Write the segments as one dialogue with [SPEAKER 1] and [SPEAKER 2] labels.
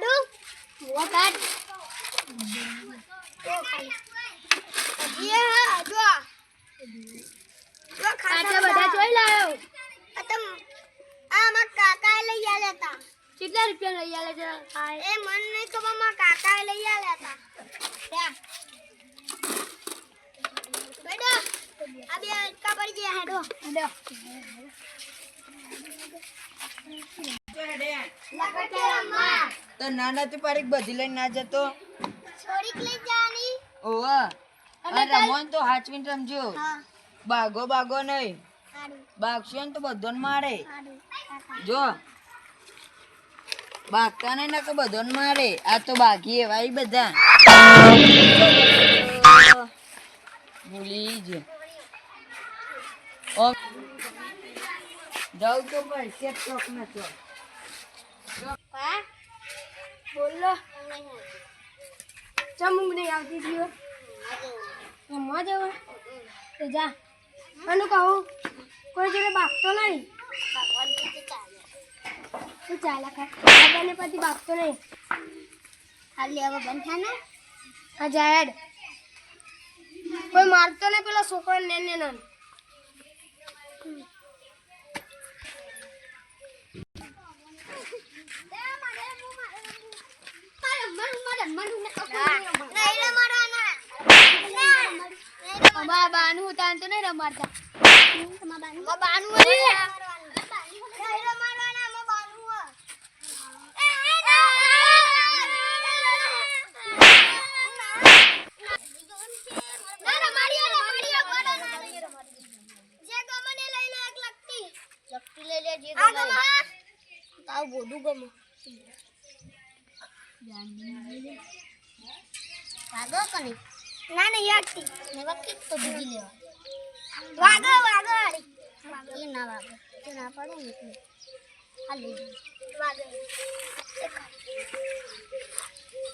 [SPEAKER 1] જો. જો ખાતા બધા જોઈ તમ આ કાકાએ લઈ આલ્યા હતા.
[SPEAKER 2] કેટલા રૂપિયા લઈ આલે છે આ
[SPEAKER 1] એ મન નહીં ખબર મારા કાકાએ લઈ આવ્યા હતા. બેડો. આ બે અટકા પડી ગયા હેડો. હેડો લગતે
[SPEAKER 3] નાના તો પારીક બધી લઈને ના જતો.
[SPEAKER 1] છોરીક લઈ જવાની.
[SPEAKER 3] ઓવા અને રમોન તો હાચવીને રમજો. બાગો બાગો નહીં. બાગશો ને તો બધોને મારે. જો. બાગતા નહીં ના કે બધોને મારે. આ તો બાકી એવા બધા. ભૂલી જ. જાઉં તો ચોક ના ચોક
[SPEAKER 2] બોલો. ચમ ઊંઘ નહીં આવતી થયો રમવા જવું તો જા. મને કહું કોઈ જોડે બાપતો નહીં?
[SPEAKER 1] શું ચાલે
[SPEAKER 2] તું ચાલે ખા પછી બાપતો નહીં.
[SPEAKER 1] ખાલી હવે બંધ થાય ને?
[SPEAKER 2] હા જાહેર કોઈ મારતો નહીં પેલા છોકરા ને ને ને અમારા બાનું ઉતાર તો નહીં રમાડતા.
[SPEAKER 1] તાવ ના યાદતી ને વખત તો બીજી લેવા. વાગો વાગો. એ ના વાગો. તે ના પડે ને એટલે. લઈ વાગો.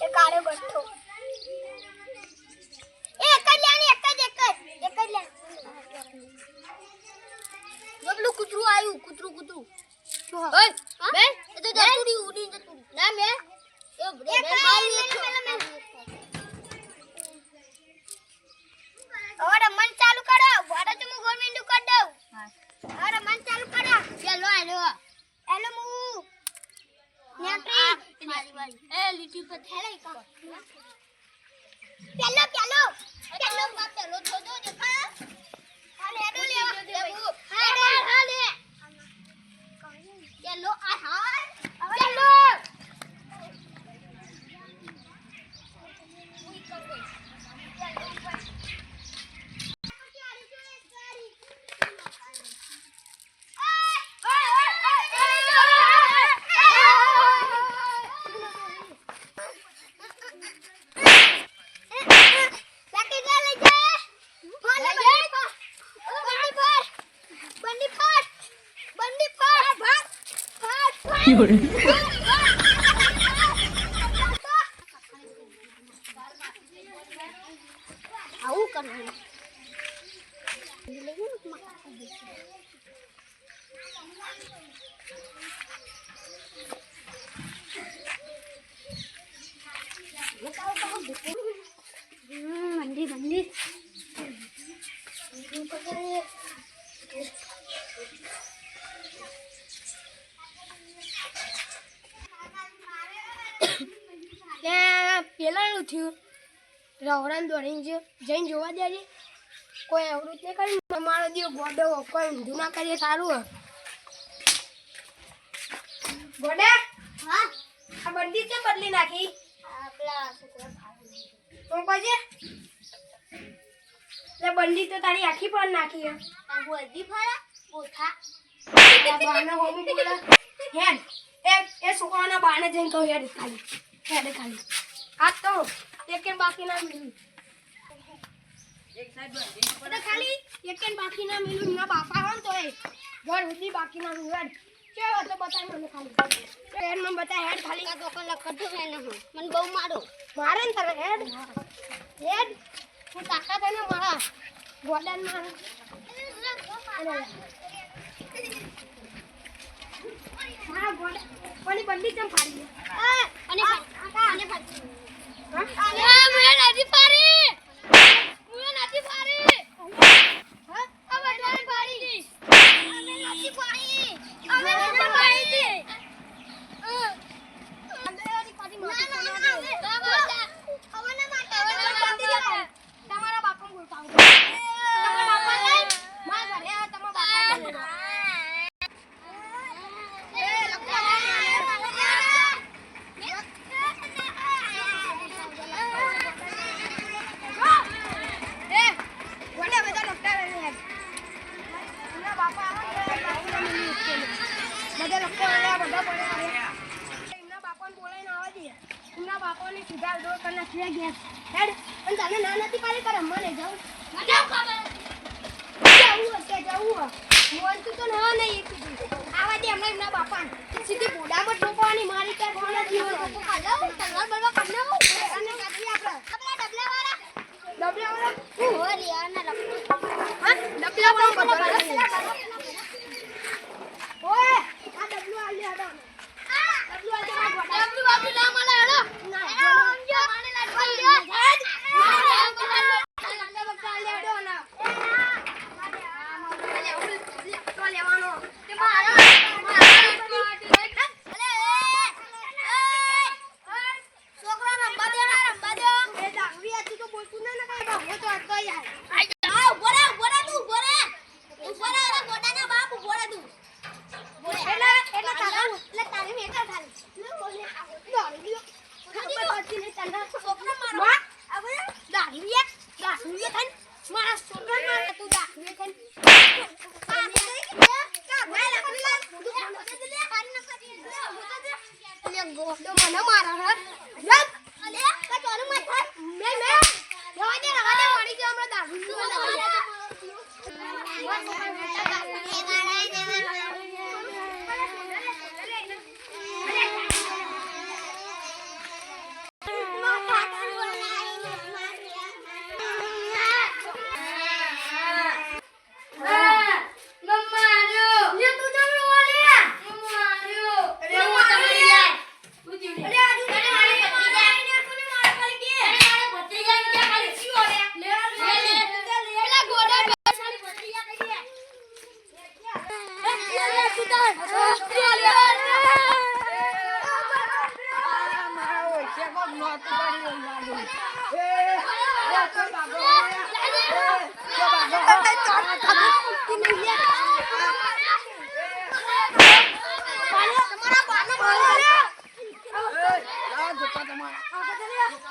[SPEAKER 1] એ કાળો ગઠ્ઠો. એ એક જ લેવાની એક જ એક જ. એક જ લે બબલું કૂતરું આવ્યું કૂતરું કૂતરું. બે? એ તો જતુડી ઉડી જતુડી. ના મેં એ બે હવે મન ચાલુ કરો. વડે તો હું કરી દઉં. હવે રમણ ચાલુ કરો. ચાલો હેલો. હેલો મુ. એ લીટી પર પેલો બા પેલો જોજો દેખા હાલે હેડો લેવા દેવું હાલે હાલે પેલો આ હાલ પેલો આવું કરવાનું. મંડી મંડી
[SPEAKER 2] તે પેલાનું થયું રવરાન દોડીને જે જઈને જોવા દેજે કોઈ એવું નહીં કરી મારો દીવ ગોડો કોઈ ઊંધું ના કરીએ સારું ગોડા
[SPEAKER 1] હા
[SPEAKER 2] આ બંડી છે બદલી નાખી શું કહે તે બંડી તો તારી આખી પણ નાખી
[SPEAKER 1] ગોદી ફરા
[SPEAKER 2] આ બાને હોમી બોલે હેડ એ એ છોકરાના બાને જઈને તો હેડ ખાલી હેડ ખાલી. આ તો એક કે બાકી ના મિલું. ખાલી. એક કેન બાકી ના મિલું. ના બાપા હોય તો એ ઘર સુધી બાકી ના મિલું. કેવો તો બતાય મને ખાલી. હેડ મને બતાય હેડ ખાલી.
[SPEAKER 1] આ તો કલા કઢો હે ન હું. મને બહુ મારો.
[SPEAKER 2] મારે ને તારે હેડ. હેડ. હું તાકાત ને મારા ગોડાન મારા પણ ઈ બંડી ચમ ફાડી
[SPEAKER 1] અને અને ફાડ.
[SPEAKER 2] હા?
[SPEAKER 1] આ, મુએ નથી ફાડી. મુએ નથી ફાડી. હા? આ બધાને ફાડી. અમે નથી ફાડી. અમે નથી ફાડી. હા. ના, ના, ના, હવે. હવાના માટે.
[SPEAKER 2] તમારા બાપા બોલતા આવડે. તમારા બાપા નહીં? મારા ઘરે આ તમારા બાપા બોલે. એ, ગોડા બધા લપટા રહે છે. એમના બાપા આવે ને એટલે બાપુને મને ઉશ્કેલે. બધા લપટા રહ્યા, બધા પડ્યા. એમના બાપાને બોલાવીને આવવા દે. એમના બાપાને સીધા ડોર કરી નાખ્યા ગયા. હેડ. અને તને ના નથી પાડી કરે મને જાઉં જવું હશે જવું મોન તો ના નહીં કીધું. આવા દે હમણાં એમના બાપાને. સીધી બોડામાં ઠોકવાની મારી ત્યાં જીવો તલવાર બલવાર કરી. અને કાઢી આપણે ડબલા હા? ઓય! ડબલું હડો ડબલું આ Master!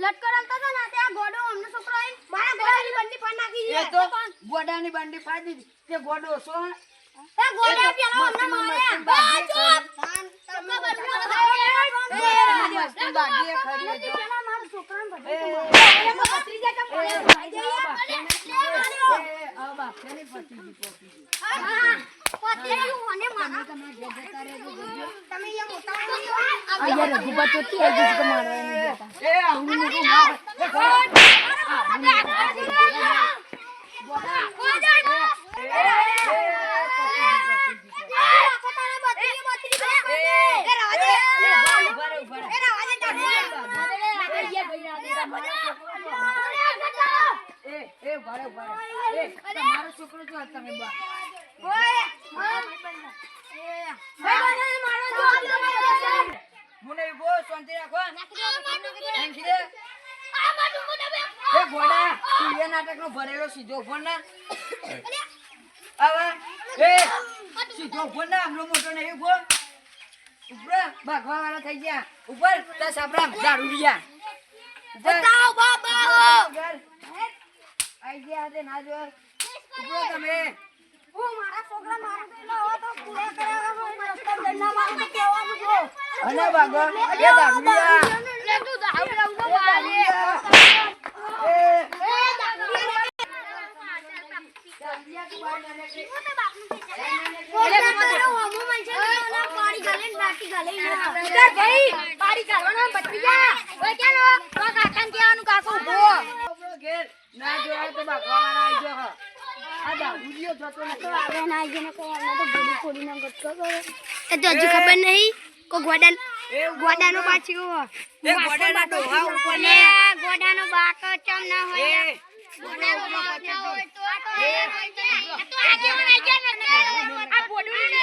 [SPEAKER 2] લટકો રમતો હતો ને ત્યાં ગોડો અમને છોકરો આવીને મારા ગોડાની બંડી પર નાખી
[SPEAKER 3] એ
[SPEAKER 2] દીધી.
[SPEAKER 3] તો ગોડાની બંડી પાડી દીધી તે ગોડો સો
[SPEAKER 2] એ ગોડા પેલા અમને માર્યા. બા, ચૂપ. તમે
[SPEAKER 3] બાગીએ ખરી જો.
[SPEAKER 2] પેલા મારા છોકરાને
[SPEAKER 3] ભજે
[SPEAKER 2] બધા એમાં ભત્રીજા કેમ પડે? ભાઈ જઈએ.
[SPEAKER 3] આ બાપને- એ, પતી ગઈ, પતી ગઈ.
[SPEAKER 2] હા. ભત્રીજું અને મારા.
[SPEAKER 3] તમે જે જતા
[SPEAKER 2] તમે અહીંયા મોટા
[SPEAKER 3] આ યાર રઘુપત તો જ કે નહીં જતા. એ, આવડું મોટું માર. એ, ગોડા. એ, એ, ભારે, ભારે. એ, તમારો છોકરો જો તમે બા.
[SPEAKER 2] ઓય.
[SPEAKER 3] રાખો.
[SPEAKER 1] નાખી દે
[SPEAKER 3] નાખી દે
[SPEAKER 1] માટું મને બે
[SPEAKER 3] એ નાટકનો ભરેલો સીધો ઊભો ના. હવે એ સીધો ઊભો ના આમનો મોટો નહીં ઊભો. ઉપર ભાગવા વાળા થઈ ગયા. ઉપર તાર સાપડા દારૂ ગયા.
[SPEAKER 1] બતાવો બાબા
[SPEAKER 3] આઈ ગયા હાથે ના જો ઉપરો તમે.
[SPEAKER 2] હું મારા છોકરા મારું એનો હવે તો પૂરો કર્યા વગર હું રસ્તો દંડા મારું કહેવાનું છો.
[SPEAKER 3] અને ભાગો. એ દારૂ ગયા.
[SPEAKER 1] લે તું દારૂ લાવજો બાલે
[SPEAKER 3] એ
[SPEAKER 1] એ દારૂ
[SPEAKER 3] ઉપરો ઘેર. ના જોયા તો ભાગવા વાળા આઈ ગયો હા. આ દારૂ ગયો થતો નથી.
[SPEAKER 1] ખબર નહીં કો ગોડાન
[SPEAKER 3] એ
[SPEAKER 1] ગોડાનો પાછી
[SPEAKER 3] એ ગોડાના ડોહા ઉપર
[SPEAKER 1] ને ગોડાનો બાકો ચમ ના હોય ગોડાનો બાકો ના હોય તો તો ને આ બોડું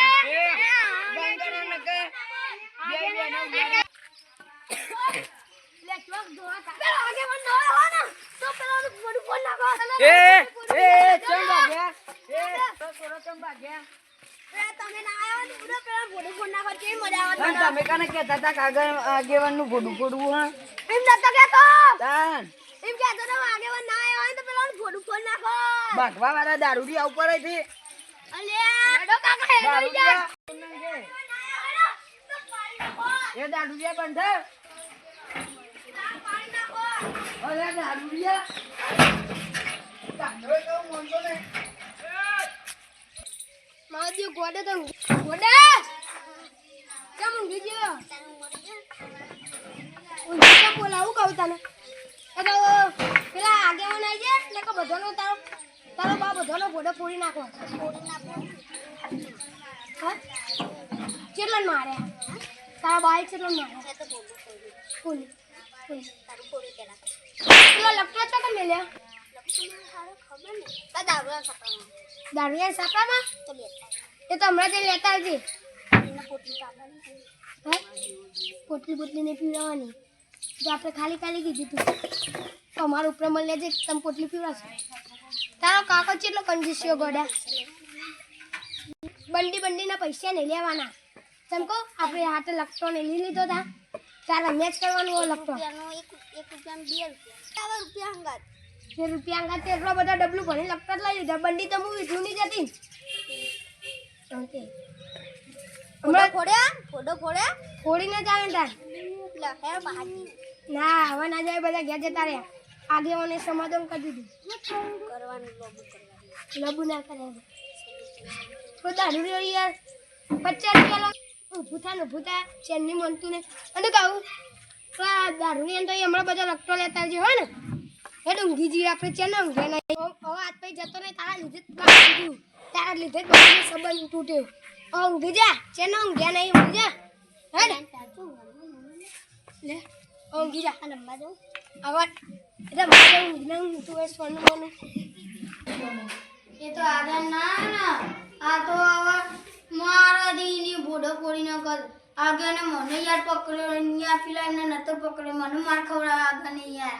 [SPEAKER 1] તમે ના ને
[SPEAKER 3] કાને કહેતા હતા કાગળ ફોડવું હા
[SPEAKER 1] એમ નતો કેતો એમ કેતો તો આગેવાન ના આવ્યો હોય તો પેલો ફોન નાખો
[SPEAKER 3] ભાગવા વાળા દારૂડિયા ઉપર હતી
[SPEAKER 1] અલ્યા. કાકા
[SPEAKER 3] એ દાડુડિયા બંધ. અરે ને.
[SPEAKER 2] મારા ગોડે તો ગોડે? કેમ ઊંઘી ગયો? ઊંઘી તો બોલાવું કહું તને. એ તો પેલા આગેવાન આવી જાય એટલે કે બધાનો તારો તારો બા બધાનો ગોડો ફોડી નાખો. હા? કેટલા માર્યા? તારા બાઈ કેટલા માર્યા ફૂલ ફૂલ પેલો લપટો તો કે મેલ્યા દારૂયા સાપામાં એ તો હમણાં જઈને લેતા આવજે હે પોટલી પોટલી ને પીવડાવવાની જો આપણે ખાલી ખાલી કીધું તું તો અમારા ઉપર મળી લેજે તમે પોટલી પીવડાવશો તારો કાકો કેટલો કંજૂસ્યો ગોડા બંડી બંડીના પૈસા નહીં લેવાના તમે કહો આપણે હાથે લખતો ને લઈ લીધો તા. તારા મેચ કરવાનું હોય લખતો તે રૂપિયા. અંગા તે એટલો બધા ડબલું ભરી લખતા જ લઈ લીધા. બંડી તો મૂવી જૂની જતી હમણાં
[SPEAKER 1] ફોડ્યા? ફોડો ફોડ્યા?
[SPEAKER 2] ફોડી ના જાવે તાર. ના હવે ના જાય બધા ઘેર જતા રહ્યા. આગેવાને સમાધાન કરી દીધું.
[SPEAKER 1] કરવાનું લોબુ કરવાનું.
[SPEAKER 2] લબુ ના કરે તો દારૂ યાર. પચાસ રૂપિયા થાય ને ઊભું ચેનની મનતું ને અને કહું તો આ દારૂ ને તો એ હમણાં બધા લગતો લેતા જે હોય ને. હેડ ઊંઘી જઈએ આપણે ચેન ઊંઘે નહીં. હવે હાથ પૈ જતો નહીં તારા લીધે જ તારા લીધે જ બધું સંબંધ તૂટ્યો. હવે ઊંઘી જા ચેન ઊંઘ્યા નહીં ઊંઘી જા. ને? લે ઊંઘી જા.
[SPEAKER 1] રમવા જાઉં?
[SPEAKER 2] હવે એટલે મારે ઊંઘને ઊંઘતું હોય સોનું મને
[SPEAKER 1] એ તો આગળ ના ના આ તો હવે મારા દીની બોડો પોડી ન કર. આગળ ને મને યાર પકડ્યો ને યાર પેલા ને નતો પકડ્યો મને માર ખવડાવ આગળ ને યાર.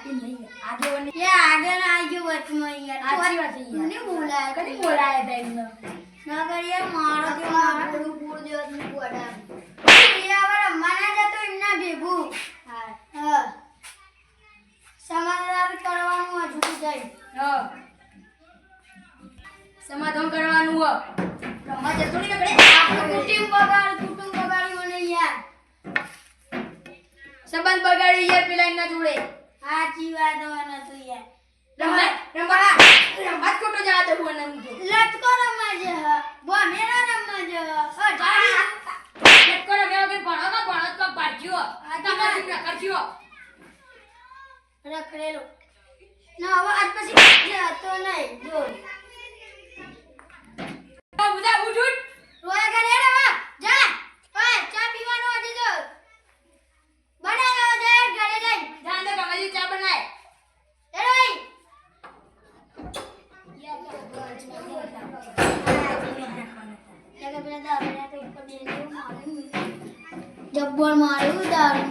[SPEAKER 3] આગેવાન
[SPEAKER 1] યાર આગળ આવી ગયો વચમાં યાર.
[SPEAKER 3] સાચી વાત છે.
[SPEAKER 1] મને બોલાય
[SPEAKER 3] કદી બોલાય હતા
[SPEAKER 1] ના કર યાર મારો કે મારા બોડ દેવા તું બોડા એ હવે રમવા ના જતો એમના ભેગું. કુટુંબ બગાડ કુટુંબ બગાડી મને યાર.
[SPEAKER 3] સંબંધ બગાડી યાર પેલા એમના જોડે.
[SPEAKER 1] સાચી વાત હોવાના તો યાર.
[SPEAKER 3] રમવા રમવા. જ ખોટો જવા અને હું તો.
[SPEAKER 1] લટકો રમવા જ બોનેરા રમવા જ
[SPEAKER 3] લટકો રમ્યા વગર ભણો તો ભણો તો પાડજો. તમારે કરજો.
[SPEAKER 1] રખડેલો. ના હવે આજ પછી જતો નહીં. જો
[SPEAKER 3] બધા ઉઠ ઉઠ
[SPEAKER 1] રોયા કરે રે વા જા ઓય ચા પીવાનો હજી જો બનાવ્યો જા ઘરે જઈ
[SPEAKER 3] જાન દે કમાજી ચા બનાય
[SPEAKER 1] એ રોઈ જબ્બર મારું દારૂ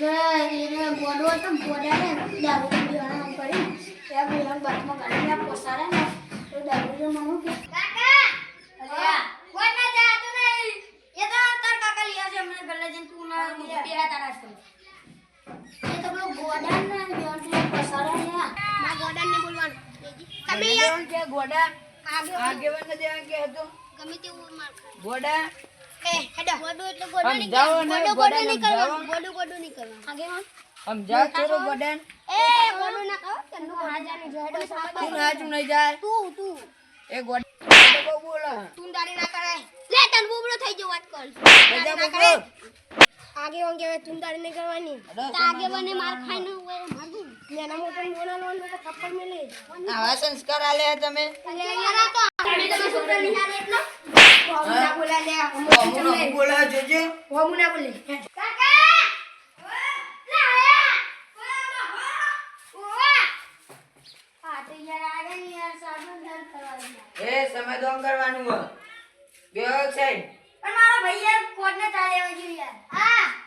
[SPEAKER 1] યાર
[SPEAKER 4] એને બોડો હતો ને બોડાને દારૂ પીવાના આમ કરીને ત્યાં પેલા બાથમાં કાઢીને આ પોસાડે ને તો દારૂ જો મને કે કાકા કોઈ ના જાતો નહીં એ તો તાર કાકા લઈ આવશે અમને ગલ્લે જઈને તું ના બેરા તારા જ એ તો પેલો ગોડાન ને બેન પેલો પોસાડે ના ગોડાન ને બોલવાનું.
[SPEAKER 3] તમે દેવાનું કે ગોડા
[SPEAKER 4] આગળ
[SPEAKER 3] આગેવાન ને કે હતું
[SPEAKER 4] ગમે તેવું માર
[SPEAKER 3] ગોડા
[SPEAKER 4] એ હેડો. ગોડો એટલે ગોડો નહીં ગોડો ગોડો નહીં કરવાનું. ગોડો ગોડો નહીં કરવાનું. આગેવાન.
[SPEAKER 3] સમજાવ થોડું ગોડાને
[SPEAKER 4] એ ગોડો ના કહો તને હાજાની જો હેડો
[SPEAKER 3] તું ના ચું નહીં જાય.
[SPEAKER 4] તું તું.
[SPEAKER 3] એ ગોડા બહુ બોલે
[SPEAKER 2] તું દાડી ના કરે
[SPEAKER 4] લે તને બુબડો થઈ ગયો વાત કર.
[SPEAKER 2] આગે વાંગે હવે તું દાડી નહીં કરવાની
[SPEAKER 3] અરે,
[SPEAKER 4] તો આગેવાને માર ખાઈને હોય મારું
[SPEAKER 2] નાના મોટા બોલાવવાનું તો થપ્પડ મેલે
[SPEAKER 3] આવા સંસ્કાર આલે તમે
[SPEAKER 4] યાર તો આપણે તમે છોકરા નહીં હાલે એટલો
[SPEAKER 2] હોમુ ના બોલા લે હોમુ
[SPEAKER 3] બોલે જોજો
[SPEAKER 2] ના બોલે
[SPEAKER 4] કાકા લે આયા ઓવા આ તો યાર ને કરવા
[SPEAKER 3] એ સમાધાન કરવાનું હોય બે સાઈડ
[SPEAKER 4] પણ મારો ભૈયા કોડને તારે ચાલે યાર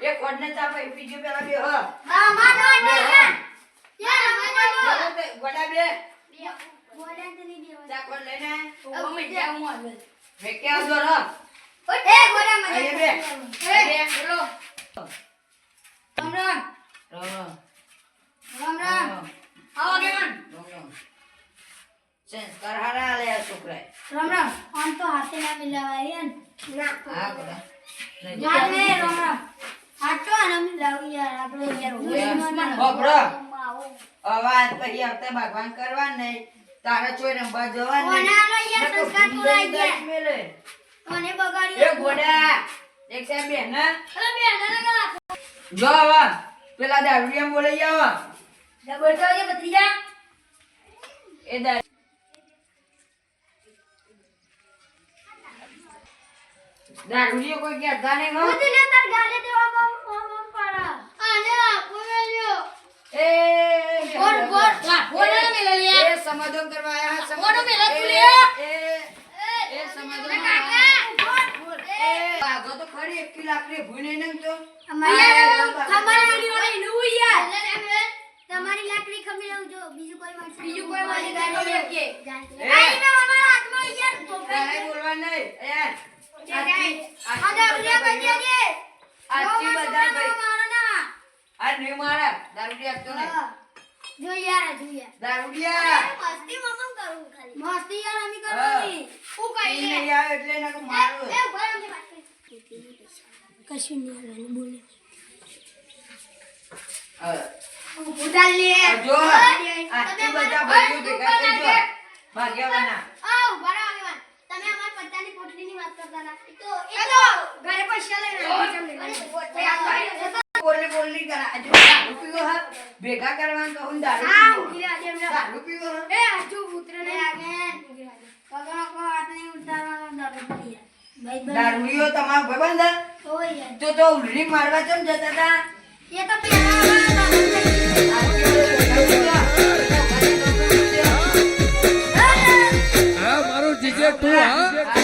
[SPEAKER 4] હા
[SPEAKER 3] એ કોડને ચાપે બીજો પેલા બે હ.
[SPEAKER 4] હા માનો યાર યાર માનો
[SPEAKER 3] ગોડા બે
[SPEAKER 4] બોલે તો નહીં દેવા
[SPEAKER 3] ચા કોણ લઈને?
[SPEAKER 4] મમ્મી જાવ હું
[SPEAKER 3] મેં ર?
[SPEAKER 4] એ ગોડા મને
[SPEAKER 3] બે.
[SPEAKER 4] બે. બોલો. રામ રામ.
[SPEAKER 3] રામ
[SPEAKER 4] રામ. રામ આવો આગેવાન
[SPEAKER 3] રામ રામ. સંસ્કાર હારા આલે આ
[SPEAKER 4] રામ રામ. આમ તો હાથે ના મિલાવાય ને ના
[SPEAKER 3] હા ગોડા.
[SPEAKER 4] રામ રામ. હાચો યાર આપણે યાર.
[SPEAKER 3] અવાજ પછી આવતા ભગવાન કરવા નહીં. તારા ચોય રમવા જવા નહીં.
[SPEAKER 4] આલો યાર સંસ્કાર ગયા? મને
[SPEAKER 3] એ ગોડા એક સાહેબ બેન
[SPEAKER 4] અરે બે ના કરા
[SPEAKER 3] જો પેલા દારૂડિયા બોલાઈ આવા.
[SPEAKER 4] ડબલ તો એ ભત્રીજા
[SPEAKER 3] એ દારૂ દારૂડિયો કોઈ કહેતા નહીં હો.
[SPEAKER 4] ખુદ ને તાર ગાલે દેવા બમ બમ પાડા. આને આપો લ્યો.
[SPEAKER 3] એ.
[SPEAKER 4] વાહ, ગોળ ના મેલે લે.
[SPEAKER 3] એ સમાધાન કરવા આયા હા,
[SPEAKER 4] ગોળ મેલે તું લે.
[SPEAKER 3] એ એ સમાધાન
[SPEAKER 4] કાકા
[SPEAKER 3] એ ભાગો તો ખરી એક લાકડી ભૂલી નહીં તો.
[SPEAKER 4] તમારી નું યાર. તમારી લાકડી ખમી લઉં જો બીજું કોઈ માણસ બીજું કોઈ મારી ગાડી લેકે
[SPEAKER 3] એ.
[SPEAKER 4] આઈ મે અમારા હાથમાં યાર
[SPEAKER 3] તારે બોલવા નહીં એ
[SPEAKER 4] આ દારૂડિયા બંધ
[SPEAKER 3] ભાઈ. આ નહીં મારા દારૂડિયા આપતો નહીં
[SPEAKER 4] જો યાર જો યાર.
[SPEAKER 3] દારૂડિયા.
[SPEAKER 4] મસ્તી મમ્મ કરું ખાલી. મસ્તી યાર અમે કરવાની. હું કઈ
[SPEAKER 3] નહીં આવે એટલે એને મારું
[SPEAKER 4] એ ઊભા રહો, વાત કરી. કશું નહીં હાલવાનું બોલે. ઉડાલ લે.
[SPEAKER 3] જો
[SPEAKER 4] તમે
[SPEAKER 3] બધા ભાઈઓ ભેગા થઈ
[SPEAKER 4] કોણ
[SPEAKER 3] ભાગ્યવાના
[SPEAKER 4] આવ, બરાબર તમે અમાર પોટલીની વાત કરતા હતા. એ તો એ તો
[SPEAKER 2] ઘરે પૈસા લઈને આવી જમ લઈને.
[SPEAKER 3] બોલી બોલી કરા આજુ દારૂ પીવો હા ભેગા કરવાનું તો હું દારૂ
[SPEAKER 2] હા,
[SPEAKER 3] પીવો.
[SPEAKER 2] ઊંઘી રહ્યા છે એમને.
[SPEAKER 3] દારૂ પીવો હા
[SPEAKER 2] એ હજુ ઉતરે
[SPEAKER 4] એ
[SPEAKER 2] નહીં.
[SPEAKER 4] આગેન. પગનો કો હાથ નહીં ઉતારવાનો દારૂ પી યાર. ભાઈ બંધ.
[SPEAKER 3] દારૂડિયો તમારો ભાઈબંધ હા?
[SPEAKER 4] ઓય યાર.
[SPEAKER 3] તો તો ઉલરી મારવા ચમ જતા હતા
[SPEAKER 4] એ તો પહેલા દારૂ પી.
[SPEAKER 5] હા મારું જીજે તું હા